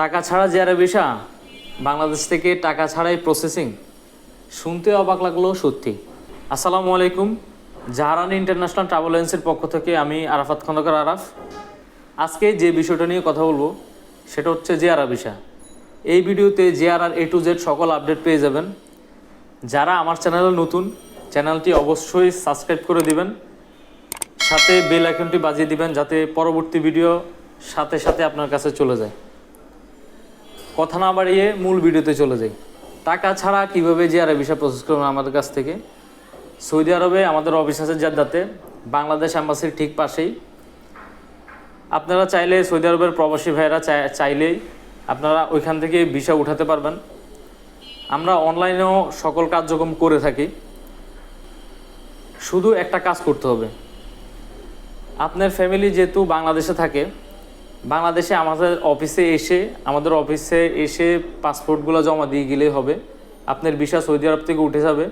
টাকা ছাড়া যারা ভিসা? বাংলাদেশ থেকে টাকা ছাড়াই প্রসেসিং শুনতে অবাক লাগল সত্যি। আসসালামু আলাইকুম, জাহারান ইন্টারন্যাশনাল ট্রাভেল এজেন্সির পক্ষ থেকে আমি আরাফাত খন্দকার আরাফ। আজকে যে বিষয়টা নিয়ে কথা বলব, সেটা হচ্ছে জেআরআর ভিসা। এই ভিডিওতে জেআরআর এ টু জেড সকল আপডেট পেয়ে যাবেন। যারা আমার চ্যানেলে নতুন, চ্যানেলটি অবশ্যই সাবস্ক্রাইব করে দিবেন। সাথে বেল আইকনটি বাজিয়ে দিবেন যাতে পরবর্তী ভিডিও সাথে সাথে আপনার কাছে চলে যায়। কথা না বাড়িয়ে মূল ভিডিওতে চলে যাই। টাকা ছাড়া কীভাবে যে আর ভিসা প্রসেস করবেন আমাদের কাছ থেকে? সৌদি আরবে আমাদের অফিস আছে জাদ্দাতে, বাংলাদেশ অ্যাম্বাসির ঠিক পাশেই। আপনারা চাইলে সৌদি আরবের প্রবাসী ভাইয়েরা চাই- চাইলেই আপনারা ওইখান থেকে ভিসা উঠাতে পারবেন। আমরা অনলাইনেও সকল কার্যক্রম করে থাকি। শুধু একটা কাজ করতে হবে। আপনার ফ্যামিলি যেহেতু বাংলাদেশে থাকে বাংলাদেশে আমাদের অফিসে এসে, আমাদের অফিসে এসে পাসপোর্টগুলো জমা দিয়ে গেলেই হবে। আপনার ভিসা সৌদি আরব থেকে উঠে যাবে।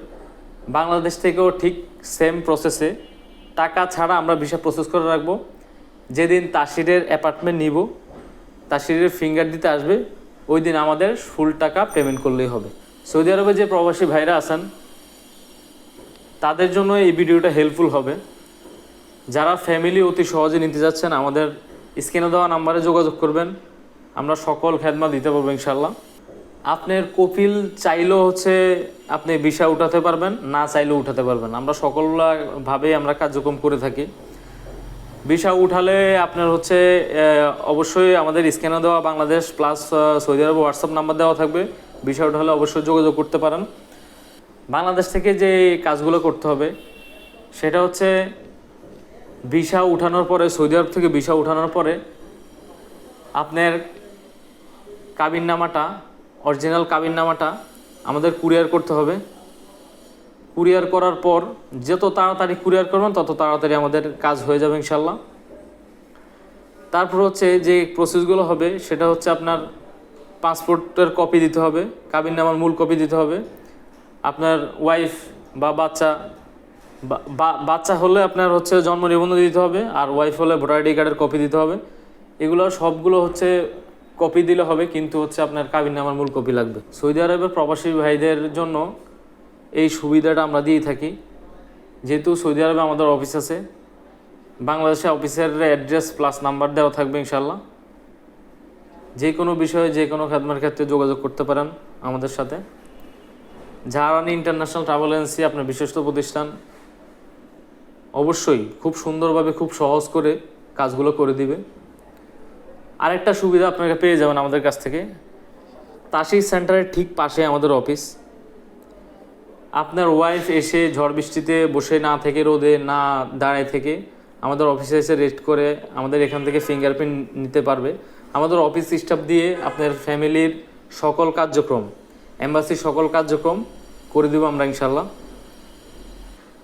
বাংলাদেশ থেকেও ঠিক সেম প্রসেসে টাকা ছাড়া আমরা ভিসা প্রসেস করে রাখব। যেদিন তাসিরের অ্যাপার্টমেন্ট নিব, তাসিরের ফিঙ্গার দিতে আসবে, ওই দিন আমাদের ফুল টাকা পেমেন্ট করলেই হবে। সৌদি আরবে যে প্রবাসী ভাইরা আছেন, তাদের জন্য এই ভিডিওটা হেল্পফুল হবে। যারা ফ্যামিলি অতি সহজে নিতে যাচ্ছেন, আমাদের স্ক্রিনে দেওয়া নাম্বারে যোগাযোগ করবেন। আমরা সকল খেদমা দিতে পারব ইনশাল্লাহ আপনার কপিল চাইলেও হচ্ছে আপনি ভিসা উঠাতে পারবেন, না চাইলেও উঠাতে পারবেন। আমরা সকলভাবেই আমরা কার্যক্রম করে থাকি। ভিসা উঠালে আপনার হচ্ছে অবশ্যই আমাদের স্ক্যানে দেওয়া Bangladesh plus Saudi Arab WhatsApp number দেওয়া থাকবে। ভিসা উঠালে অবশ্যই যোগাযোগ করতে পারেন। বাংলাদেশ থেকে যে কাজগুলো করতে হবে, সেটা হচ্ছে ভিসা উঠানোর পরে, সৌদি আরব থেকে ভিসা উঠানোর পরে আপনার কাবিননামাটা, অরিজিনাল কাবিননামাটা আমাদের কুরিয়ার করতে হবে। কুরিয়ার করার পর যত তাড়াতাড়ি কুরিয়ার করবেন, তত তাড়াতাড়ি আমাদের কাজ হয়ে যাবে ইনশাল্লাহ তারপর হচ্ছে যে প্রসেসগুলো হবে, সেটা হচ্ছে আপনার পাসপোর্টের কপি দিতে হবে, কাবিননামার মূল কপি দিতে হবে। আপনার ওয়াইফ বা বাচ্চা বাচ্চা হলে আপনার হচ্ছে জন্ম নিবন্ধন দিতে হবে, আর ওয়াইফ হলে ভোটার আইডি কার্ডের কপি দিতে হবে। এগুলো সবগুলো হচ্ছে কপি দিলে হবে, কিন্তু হচ্ছে আপনার কাবিন নামার মূল কপি লাগবে। সৌদি আরবের প্রবাসী ভাইদের জন্য এই সুবিধাটা আমরা দিয়ে থাকি। যেহেতু সৌদি আরবে আমাদের অফিস আছে, বাংলাদেশে অফিসের অ্যাড্রেস প্লাস নাম্বার দেওয়া থাকবে ইনশাল্লাহ যে কোনো বিষয়ে যে কোনো খাদমার ক্ষেত্রে যোগাযোগ করতে পারেন আমাদের সাথে। জাহারানি ইন্টারন্যাশনাল ট্রাভেল এজেন্সি আপনার বিশ্বস্ত প্রতিষ্ঠান। অবশ্যই খুব সুন্দরভাবে, খুব সহজ করে কাজগুলো করে দিবে। আরেকটা সুবিধা আপনারা পেয়ে যাবেন আমাদের কাছ থেকে। তাসি সেন্টারের ঠিক পাশে আমাদের অফিস। আপনার ওয়াইফ এসে ঝড় বৃষ্টিতে বসে না থেকে রোদে না দাঁড়ায় থেকে আমাদের অফিসে এসে রেস্ট করে আমাদের এখান থেকে ফিঙ্গারপ্রিন্ট নিতে পারবে। আমাদের অফিস স্টাফ দিয়ে আপনার ফ্যামিলির সকল কার্যক্রম এম্বাসির সকল কার্যক্রম করে দেবো আমরা ইনশাল্লাহ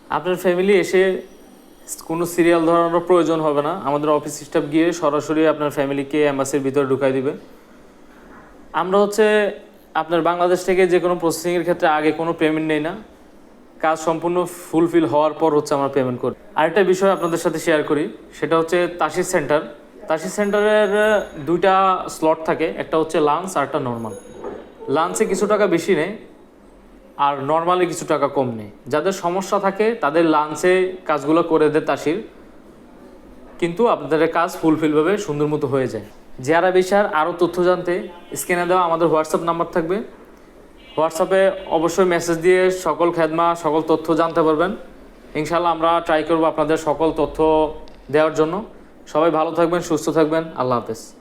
আপনার ফ্যামিলি এসে কোনো সিরিয়াল ধরানোর প্রয়োজন হবে না। আমাদের অফিস স্টাফ গিয়ে সরাসরি আপনার ফ্যামিলিকে অ্যাম্বাসির ভিতরে ঢুকাই দিবে। আমরা হচ্ছে আপনার বাংলাদেশ থেকে যে কোনো প্রসেসিংয়ের ক্ষেত্রে আগে কোনো পেমেন্ট নেই না। কাজ সম্পূর্ণ ফুলফিল হওয়ার পর হচ্ছে আমরা পেমেন্ট করি। আরেকটা বিষয় আপনাদের সাথে শেয়ার করি, সেটা হচ্ছে তাসির সেন্টার তাসির সেন্টারের দুইটা স্লট থাকে, একটা হচ্ছে লাঞ্চ আর একটা নর্মাল লাঞ্চে কিছু টাকা বেশি নেয় আর নর্মালি কিছু টাকা কম নেই। যাদের সমস্যা থাকে, তাদের লাঞ্চে কাজগুলো করে দেয় তাসির। কিন্তু আপনাদের কাজ ফুলফিলভাবে সুন্দর মতো হয়ে যায়। যারা বিষয়ের আরও তথ্য জানতে স্ক্রিনে দেওয়া আমাদের হোয়াটসঅ্যাপ নাম্বার থাকবে। হোয়াটসঅ্যাপে অবশ্যই মেসেজ দিয়ে সকল খেদমা, সকল তথ্য জানতে পারবেন। ইনশাল্লাহ আমরা ট্রাই করব আপনাদের সকল তথ্য দেওয়ার জন্য। সবাই ভালো থাকবেন, সুস্থ থাকবেন। আল্লাহ হাফেজ।